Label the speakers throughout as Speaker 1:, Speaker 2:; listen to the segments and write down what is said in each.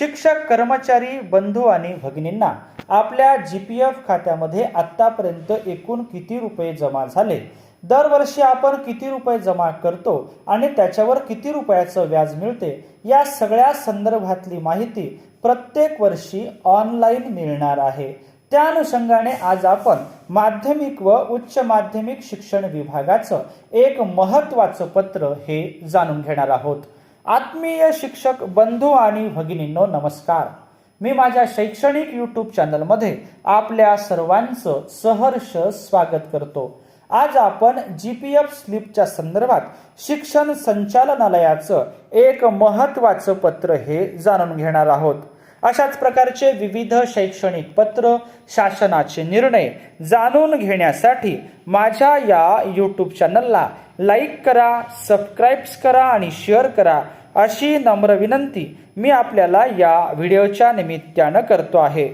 Speaker 1: शिक्षक कर्मचारी बंधू आणि भगिनींना आपल्या जी पी एफ खात्यामध्ये आत्तापर्यंत एकूण किती रुपये जमा झाले? दरवर्षी आपण किती रुपये जमा करतो आणि त्याच्यावर किती रुपयाचं व्याज मिळते? या सगळ्या संदर्भातली माहिती प्रत्येक वर्षी ऑनलाईन मिळणार आहे. त्या अनुषंगाने आज आपण माध्यमिक व उच्च माध्यमिक शिक्षण विभागाचं एक महत्वाचं पत्र हे जाणून घेणार आहोत. आत्मीय शिक्षक बंधू आणि भगिनींनो नमस्कार. मी माझ्या शैक्षणिक यूट्यूब चॅनलमध्ये आपल्या सर्वांचं सहर्ष स्वागत करतो. आज आपण जी पी एफ स्लिपच्या संदर्भात शिक्षण संचालनालयाचं एक महत्वाचं पत्र हे जाणून घेणार आहोत. अशाच प्रकारचे विविध शैक्षणिक पत्र शासनाचे निर्णय जाणून घेण्यासाठी माझ्या या यूट्यूब चॅनलला लाईक करा सबस्क्राईब्स करा आणि शेअर करा अशी नम्र विनंती मी आपल्याला या व्हिडिओच्या निमित्तानं करतो आहे.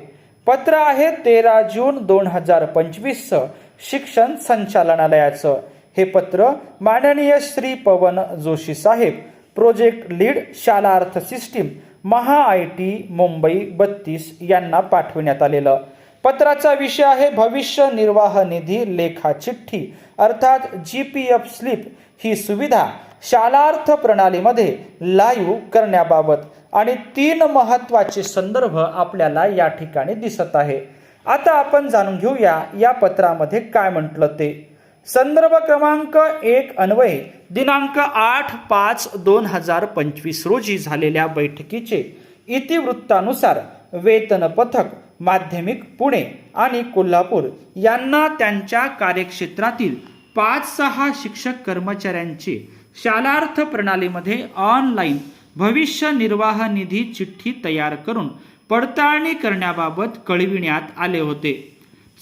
Speaker 1: पत्र आहे तेरा जून दोन हजार पंचवीसचं शिक्षण संचालनालयाचं. हे पत्र माननीय श्री पवन जोशी साहेब project lead Shalarth system Maha I T Mumbai बत्तीस यांना पाठवण्यात आलेलं. पत्राचा विषय आहे भविष्य निर्वाह निधी लेखा चिठ्ठी. अर्थात जी पी एफ स्लिप ही सुविधा शालार्थ प्रणालीमध्ये लाईव्ह करण्याबाबत आणि तीन महत्त्वाचे संदर्भ आपल्याला या ठिकाणी दिसत आहे. आता आपण जाणून घेऊया या पत्रामध्ये काय म्हटलं ते. संदर्भ क्रमांक एक अन्वये दिनांक आठ पाच दोन हजार पंचवीस रोजी झालेल्या बैठकीचे इतिवृत्तानुसार वेतन पथक माध्यमिक पुणे आणि कोल्हापूर यांना त्यांच्या कार्यक्षेत्रातील पाच सहा शिक्षक कर्मचाऱ्यांचे शालार्थ प्रणालीमध्ये ऑनलाईन भविष्य निर्वाह निधी चिठ्ठी तयार करून पडताळणी करण्याबाबत कळविण्यात आले होते.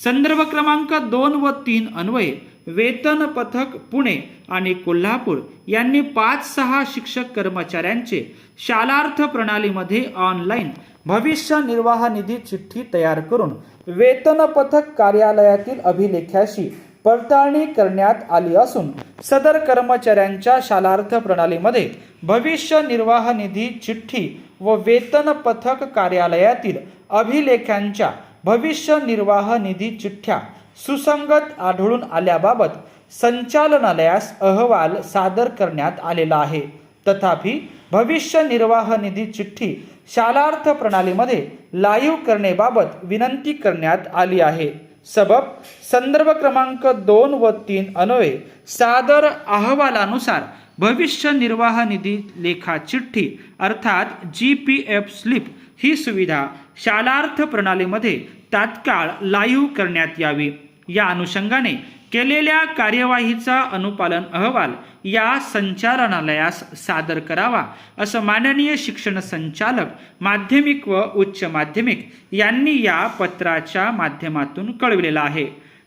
Speaker 1: संदर्भ क्रमांक दोन व तीन अन्वये वेतन पथक पुणे आणि कोल्हापूर यांनी पाच सहा शिक्षक कर्मचाऱ्यांचे शालार्थ प्रणालीमध्ये ऑनलाईन भविष्य निर्वाह निधी चिठ्ठी तयार करून वेतन पथक कार्यालयातील अभिलेख्याशी पडताळणी करण्यात आली असून सदर कर्मचाऱ्यांच्या शालार्थ प्रणालीमध्ये भविष्य निर्वाह निधी चिठ्ठी व वेतन पथक कार्यालयातील अभिलेखांच्या भविष्य निर्वाह निधी चिठ्ठ्या सुसंगत आढळून आल्याबाबत संचालनालयास अहवाल सादर करण्यात आलेला आहे. तथापि भविष्य निर्वाह निधी चिठ्ठी शालार्थ प्रणालीमध्ये लाईव्ह करणेबाबत विनंती करण्यात आली आहे. सबब संदर्भ क्रमांक दोन व तीन अन्वये सादर अहवालानुसार भविष्य निर्वाह निधी लेखा चिठ्ठी अर्थात जी पी एफ स्लिप ही सुविधा शालार्थ प्रणालीमध्ये तात्काळ लाईव्ह करण्यात यावी. या अनुषंगाने केलेल्या कार्यवाहीचा अनुपालन अहवाल या संचालनालयास सादर करावा असं माननीय शिक्षण संचालक माध्यमिक व उच्च माध्यमिक यांनी या पत्राच्या माध्यमातून कळविलेलं आहे.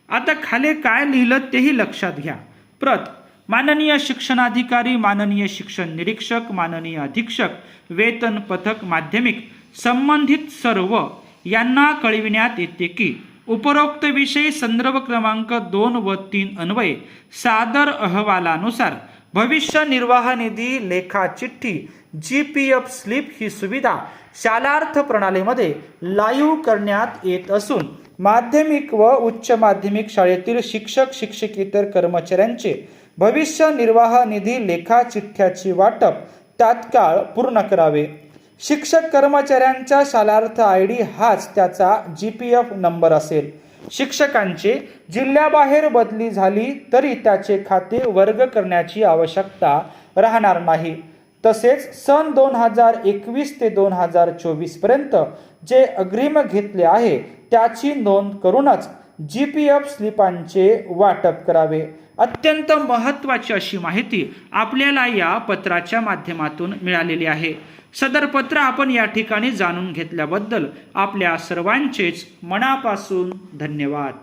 Speaker 1: आता खाली काय लिहिलं तेही लक्षात घ्या. प्रत माननीय शिक्षणाधिकारी माननीय शिक्षण निरीक्षक माननीय अधीक्षक वेतन पथक माध्यमिक संबंधित सर्व यांना कळविण्यात येते की उपरोक्त विषय संदर्भ क्रमांक दोन व तीन अन्वये सादर अहवालानुसार भविष्य निर्वाह निधी लेखा चिठ्ठी जी पी एफ स्लिप ही सुविधा शालार्थ प्रणालीमध्ये लाईव्ह करण्यात येत असून माध्यमिक व उच्च माध्यमिक शाळेतील शिक्षक शिक्षकेतर कर्मचाऱ्यांचे भविष्य निर्वाह निधी लेखा चिठ्ठ्याची वाटप तात्काळ पूर्ण करावे. शिक्षक कर्मचाऱ्यांचा शालार्थ आय डी हाच त्याचा जी पी एफ नंबर असेल. शिक्षकांचे जिल्ह्याबाहेर बदली झाली तरी त्याचे खाते वर्ग करण्याची आवश्यकता राहणार नाही. तसेच सन दोन हजार एकवीस ते दोन हजार चोवीसपर्यंत जे अग्रिम घेतले आहे त्याची नोंद करूनच जी पी एफ स्लिपांचे वाटप करावे. अत्यंत महत्त्वाची अशी माहिती आपल्याला या पत्राच्या माध्यमातून मिळालेली आहे. सदर पत्र आपण या ठिकाणी जाणून घेतल्याबद्दल आपल्या सर्वांचेच मनापासून धन्यवाद.